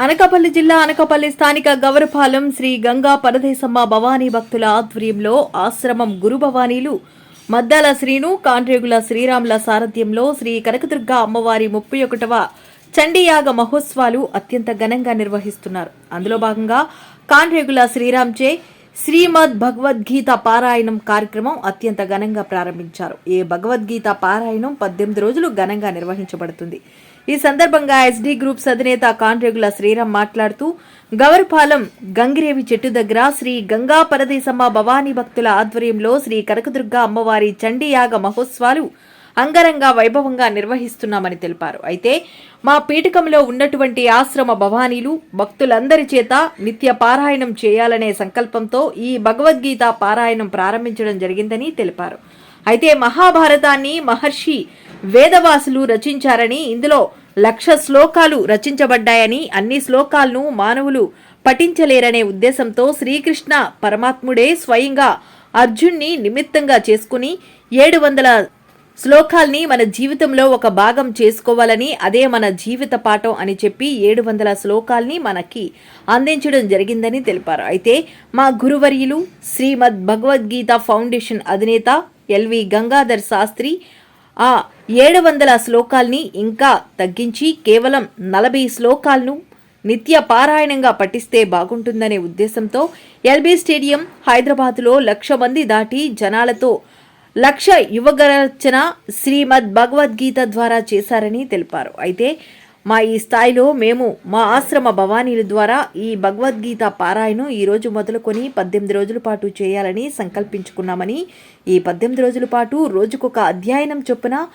అనకాపల్లి జిల్లా అనకాపల్లి స్థానిక గవరపాలెం శ్రీ గంగా పరదేశమ్మ భవానీ భక్తుల ఆధ్వర్యంలో ఆశ్రమం గురు భవానీలు మద్దాల శ్రీను కాండ్రేగుల శ్రీరాముల సారథ్యంలో శ్రీ కనకదుర్గ అమ్మవారి ముప్పై ఒకటవ చండీయాగ మహోత్సవాలు అత్యంత ఘనంగా నిర్వహిస్తున్నారు. అందులో భాగంగా కాండ్రేగుల శ్రీరామ్చే శ్రీమద్ భగవద్గీత పారాయణం కార్యక్రమం అత్యంత ఘనంగా ప్రారంభించారు. ఈ భగవద్గీత పారాయణం పద్దెనిమిది రోజులు ఘనంగా నిర్వహించబడుతుంది. ఈ సందర్భంగా ఎస్డీ గ్రూప్స్ అధినేత కాన్రేగుల శ్రీరామ్ మాట్లాడుతూ గవర్పాలెం గంగిరేవి చెట్టు దగ్గర శ్రీ గంగా పరదేశమ్మ భవానీ భక్తుల ఆధ్వర్యంలో శ్రీ కనకదుర్గ అమ్మవారి చండీయాగ మహోత్సవాలు అంగరంగ వైభవంగా నిర్వహిస్తున్నామని తెలిపారు. అయితే మా పీఠకంలో ఉన్నటువంటి ఆశ్రమ భవానీలు భక్తులందరి చేత నిత్య పారాయణం చేయాలనే సంకల్పంతో ఈ భగవద్గీత పారాయణం ప్రారంభించడం జరిగిందని తెలిపారు. అయితే మహాభారతాన్ని మహర్షి వేదవాసులు రచించారని ఇందులో లక్ష శ్లోకాలు రచించబడ్డాయని అన్ని శ్లోకాలను మానవులు పఠించలేరనే ఉద్దేశంతో శ్రీకృష్ణ పరమాత్ముడే స్వయంగా అర్జున్ని నిమిత్తంగా చేసుకుని ఏడు వందల శ్లోకాల్ని మన జీవితంలో ఒక భాగం చేసుకోవాలని అదే మన జీవిత పాఠం అని చెప్పి ఏడు వందల శ్లోకాల్ని మనకి అందించడం జరిగిందని తెలిపారు. అయితే మా గురువర్యులు శ్రీమద్ భగవద్గీత ఫౌండేషన్ అధినేత ఎల్వి గంగాధర్ శాస్త్రి ఆ ఏడు వందల శ్లోకాల్ని ఇంకా తగ్గించి కేవలం నలభై శ్లోకాలను నిత్య పారాయణంగా పఠిస్తే బాగుంటుందనే ఉద్దేశంతో ఎల్బీ స్టేడియం హైదరాబాద్లో లక్ష మంది దాటి జనాలతో లక్ష యువగరచన శ్రీమద్ భగవద్గీత ద్వారా చేశారని తెలిపారు. అయితే మా ఈ స్థాయిలో మేము మా ఆశ్రమ భవానీల ద్వారా ఈ భగవద్గీత పారాయణం ఈ రోజు మొదలుకొని పద్దెనిమిది రోజుల పాటు చేయాలని సంకల్పించుకున్నామని ఈ పద్దెనిమిది రోజుల పాటు రోజుకొక అధ్యయనం చొప్పున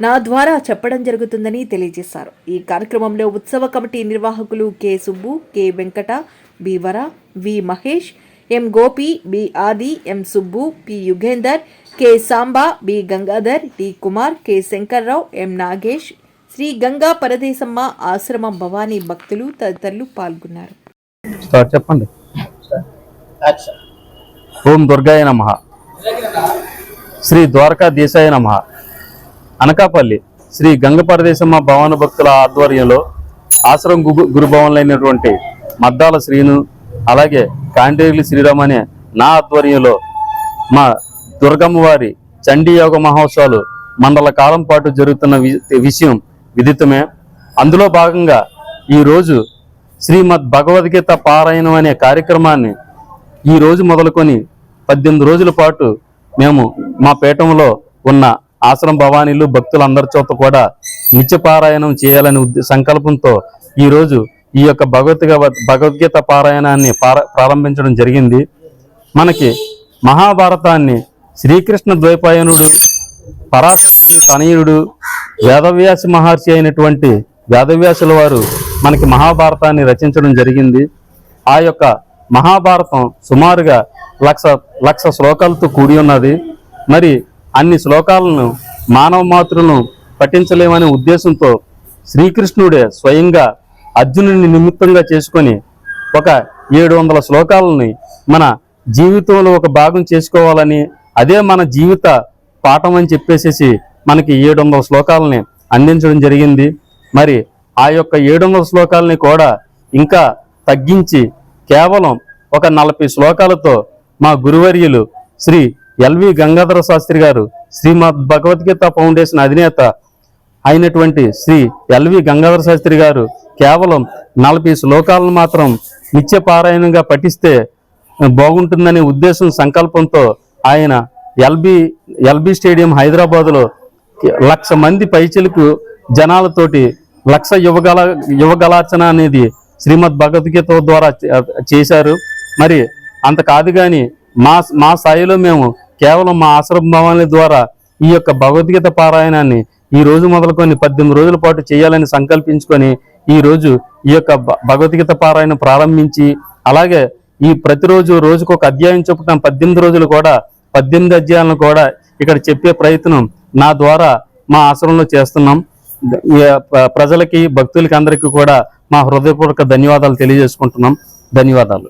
నా ద్వారా చెప్పడం జరుగుతుందని తెలియజేశారు. ఈ కార్యక్రమంలో ఉత్సవ కమిటీ నిర్వాహకులు కె సుబ్బు కె వెంకట బీవర వర V Mahesh M Gopi B Adi M Subbu P Yugender K Samba B Gangadhar T Kumar K Shankarrao M Nagesh Sri Ganga Paradeshamma ఆశ్రమం భవానీ భక్తులు తదితరులు పాల్గొన్నారు. చెప్పండి. ఓం దుర్గాయ నమ. శ్రీ ద్వారకా దేశాయ నమ. అనకాపల్లి శ్రీ గంగపరదేశమ్మ భవాన భక్తుల ఆధ్వర్యంలో ఆశ్రమం గురు గురుభవన్లైనటువంటి మద్దాల శ్రీను అలాగే కాండేరి శ్రీరామ్ అనే నా ఆధ్వర్యంలో మా దుర్గమ్మ వారి చండీ యోగ మహోత్సవాలు మండల కాలం పాటు జరుగుతున్న వి- విషయం విదితమే. అందులో భాగంగా ఈరోజు శ్రీమద్ భగవద్గీత పారాయణం అనే కార్యక్రమాన్ని ఈ రోజు మొదలుకొని పద్దెనిమిది రోజుల పాటు మేము మా పీఠంలో ఉన్న ఆశ్రమ భవానీలు భక్తులందరి చోత కూడా నిత్య పారాయణం చేయాలనే సంకల్పంతో ఈరోజు ఈ యొక్క భగవద్గ భగవద్గీత పారాయణాన్ని పార- ప్రారంభించడం జరిగింది. మనకి మహాభారతాన్ని శ్రీకృష్ణ ద్వైపాయనుడు పరాశరుడు తనయుడు వేదవ్యాసి మహర్షి అయినటువంటి వేదవ్యాసుల వారు మనకి మహాభారతాన్ని రచించడం జరిగింది. ఆ యొక్క మహాభారతం సుమారుగా లక్ష లక్ష శ్లోకాలతో కూడి ఉన్నది. మరి అన్ని శ్లోకాలను మానవ మాతృలను పఠించలేమనే ఉద్దేశంతో శ్రీకృష్ణుడే స్వయంగా అర్జునుని నిమిత్తంగా చేసుకొని ఒక ఏడు వందల శ్లోకాలని మన జీవితంలో ఒక భాగం చేసుకోవాలని అదే మన జీవిత పాఠం అని చెప్పేసేసి మనకి ఏడు వందల శ్లోకాలని అందించడం జరిగింది. మరి ఆ యొక్క ఏడు వందల శ్లోకాలని కూడా ఇంకా తగ్గించి కేవలం ఒక నలభై శ్లోకాలతో మా గురువర్యులు శ్రీ ఎల్వి గంగాధర శాస్త్రి గారు శ్రీమద్ భగవద్గీత ఫౌండేషన్ అధినేత అయినటువంటి శ్రీ ఎల్వి గంగాధర శాస్త్రి గారు కేవలం నలభై శ్లోకాలను మాత్రం నిత్య పారాయణంగా పఠిస్తే బాగుంటుందనే ఉద్దేశం సంకల్పంతో ఆయన ఎల్బి ఎల్బి స్టేడియం హైదరాబాద్లో లక్ష మంది పైచలకు జనాలతోటి లక్ష యువగల యువగలార్చన అనేది శ్రీమద్ భగవద్గీత ద్వారా చేశారు. మరి అంత కాదు కానీ మా మా స్థాయిలో మేము కేవలం మా ఆశ్రమ భవాని ద్వారా ఈ యొక్క భగవద్గీత పారాయణాన్ని ఈ రోజు మొదలుకొని పద్దెనిమిది రోజుల పాటు చేయాలని సంకల్పించుకొని ఈ రోజు ఈ యొక్క భ- భగవద్గీత పారాయణ ప్రారంభించి అలాగే ఈ ప్రతిరోజు రోజుకు ఒక అధ్యాయం చొప్పున పద్దెనిమిది రోజులు కూడా పద్దెనిమిది అధ్యాయాలను కూడా ఇక్కడ చెప్పే ప్రయత్నం నా ద్వారా మా ఆశ్రమంలో చేస్తున్నాం. ఈ ప్రజలకి భక్తులకి అందరికీ కూడా మా హృదయపూర్వక ధన్యవాదాలు తెలియజేసుకుంటున్నాం. ధన్యవాదాలు.